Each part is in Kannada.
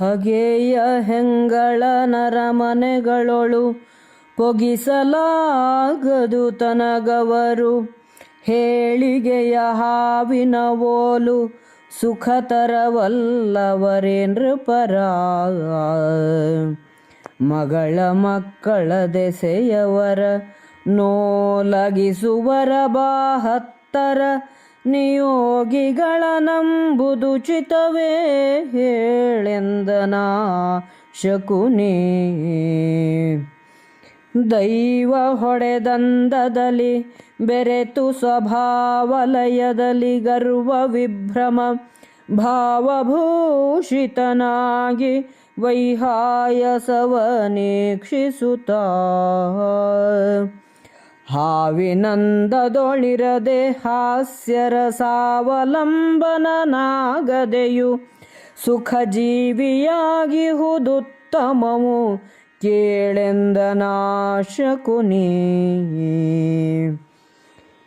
ಹಗೆಯ ಹೆಂಗಳ ನರಮನೆಗಳೊಳು ಪೊಗಿಸಲಾಗದು ತನಗವರು. ಹೇಳಿಗೆಯ ಹಾವಿನ ಓಲು ಸುಖ ತರವಲ್ಲವರೇನ್ರ ಪರ. ಮಗಳ ಮಕ್ಕಳ ದೆಸೆಯವರ ನೋಲಗಿಸುವರ ಬಾಹತ್ತರ ನಿಯೋಗಿಗಳ ನಂಬುದು ಚಿತವೇ ಹೇಳೆಂದನ ಶಕುನಿ. ದೈವ ಹೊಡೆದಂದದಲ್ಲಿ ಬೆರೆತು ಸ್ವಭಾವಲಯದಲ್ಲಿ ಗರ್ವ ವಿಭ್ರಮ ಭಾವಭೂಷಿತನಾಗಿ ವೈಹಾಯಸವನೇಕ್ಷಿಸುತ್ತ ಹಾವಿನಂದದೊಳಿರದೆ ಹಾಸ್ಯರ ಸಾವಲಂಬನನಾಗದೆಯು ಸುಖ ಜೀವಿಯಾಗಿ ಹುದುತ್ತಮವು ಕೇಳೆಂದನಾಶಕುನಿ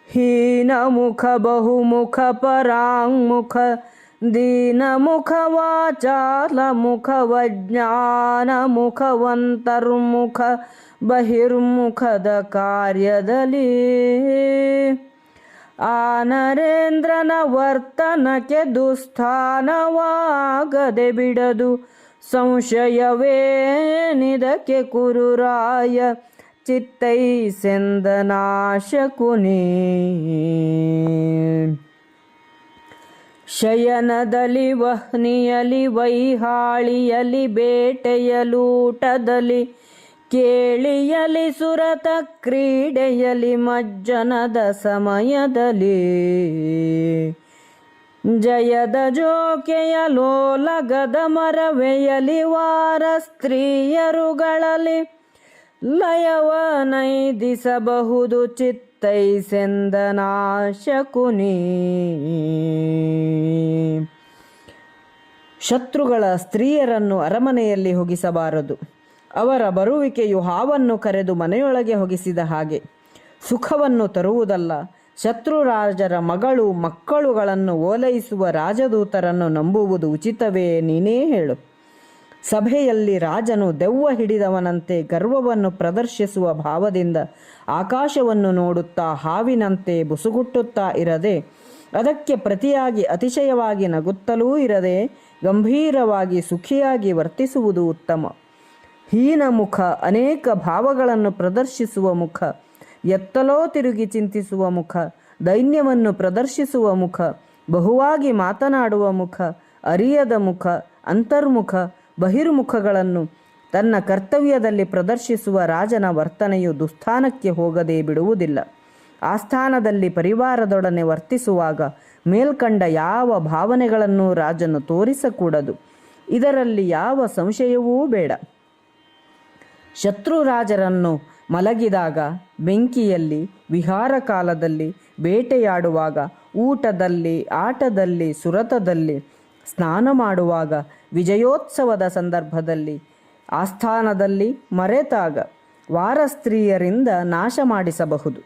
ಹೀನ ಮುಖ ಬಹುಮುಖ ಪರಾಂಗುಖ ದೀನ ಮುಖ ವಾಚಾಲ ಮುಖ ವಜ್ಞಾನ ಮುಖವಂತರ್ಮುಖ ಬಹಿರ್ಮುಖದ ಕಾರ್ಯದಲ್ಲಿ ಆ ನರೇಂದ್ರನ ವರ್ತನಕ್ಕೆ ದುಸ್ಥಾನವಾಗದೆ ಬಿಡದು ಸಂಶಯವೇನಿದಕ್ಕೆ ಕುರುರಾಯ ಚಿತ್ತೈಸೆಂದನಾಶಕುನಿ ಶಯನದಲ್ಲಿ ವಹ್ನಿಯಲಿ, ವೈಹಾಳಿಯಲಿ ಬೇಟೆಯಲೂಟದಲ್ಲಿ ಕೇಳಿಯಲಿ, ಸುರತ ಕ್ರೀಡೆಯಲಿ, ಮಜ್ಜನದ ಸಮಯದಲ್ಲಿ, ಜಯದ ಜೋಕೆಯ ಲೋಲಗದ ಮರವೆಯಲಿ, ವಾರ ಸ್ತ್ರೀಯರುಗಳಲ್ಲಿ ಲಯವ ನೈದಿಸಬಹುದು ಚಿತ್ತೈಸೆಂದನಾಶಕುನಿ ಶತ್ರುಗಳ ಸ್ತ್ರೀಯರನ್ನು ಅರಮನೆಯಲ್ಲಿ ಹೊಗಿಸಬಾರದು. ಅವರ ಬರುವಿಕೆಯು ಹಾವನ್ನು ಕರೆದು ಮನೆಯೊಳಗೆ ಹೊಗಿಸಿದ ಹಾಗೆ. ಸುಖವನ್ನು ತರುವುದಲ್ಲ, ಶತ್ರುರಾಜರ ಮಗಳು ಮಕ್ಕಳುಗಳನ್ನು ಓಲೈಸುವ ರಾಜದೂತರನ್ನು ನಂಬುವುದು ಉಚಿತವೇ ನೀನೇ ಹೇಳು. ಸಭೆಯಲ್ಲಿ ರಾಜನು ದೆವ್ವ ಹಿಡಿದವನಂತೆ ಗರ್ವವನ್ನು ಪ್ರದರ್ಶಿಸುವ ಭಾವದಿಂದ ಆಕಾಶವನ್ನು ನೋಡುತ್ತಾ ಹಾವಿನಂತೆ ಬುಸುಗುಟ್ಟುತ್ತಾ ಇರದೆ, ಅದಕ್ಕೆ ಪ್ರತಿಯಾಗಿ ಅತಿಶಯವಾಗಿ ನಗುತ್ತಲೂ ಇರದೆ, ಗಂಭೀರವಾಗಿ ಸುಖಿಯಾಗಿ ವರ್ತಿಸುವುದು ಉತ್ತಮ. ಹೀನ ಮುಖ ಅನೇಕ ಭಾವಗಳನ್ನು ಪ್ರದರ್ಶಿಸುವ ಮುಖ, ಎತ್ತಲೋ ತಿರುಗಿ ಚಿಂತಿಸುವ ಮುಖ, ದೈನ್ಯವನ್ನು ಪ್ರದರ್ಶಿಸುವ ಮುಖ, ಬಹುವಾಗಿ ಮಾತನಾಡುವ ಮುಖ, ಅರಿಯದ ಮುಖ, ಅಂತರ್ಮುಖ ಬಹಿರ್ಮುಖಗಳನ್ನು ತನ್ನ ಕರ್ತವ್ಯದಲ್ಲಿ ಪ್ರದರ್ಶಿಸುವ ರಾಜನ ವರ್ತನೆಯು ದುಸ್ಥಾನಕ್ಕೆ ಹೋಗದೆ ಬಿಡುವುದಿಲ್ಲ. ಆಸ್ಥಾನದಲ್ಲಿ ಪರಿವಾರದೊಡನೆ ವರ್ತಿಸುವಾಗ ಮೇಲ್ಕಂಡ ಯಾವ ಭಾವನೆಗಳನ್ನು ರಾಜನು ತೋರಿಸಕೂಡದು. ಇದರಲ್ಲಿ ಯಾವ ಸಂಶಯವೂ ಬೇಡ. ಶತ್ರು ರಾಜರನ್ನು ಮಲಗಿದಾಗ ಬೆಂಕಿಯಲ್ಲಿ ವಿಹಾರ ಕಾಲದಲ್ಲಿ ಬೇಟೆಯಾಡುವಾಗ ಊಟದಲ್ಲಿ, ಆಟದಲ್ಲಿ, ಸುರತದಲ್ಲಿ ಸ್ನಾನ ಮಾಡುವಾಗ ವಿಜಯೋತ್ಸವದ ಸಂದರ್ಭದಲ್ಲಿ ಆಸ್ಥಾನದಲ್ಲಿ ಮರೆತಾಗ ವಾರ ಸ್ತ್ರೀಯರಿಂದ ನಾಶ ಮಾಡಿಸಬಹುದು.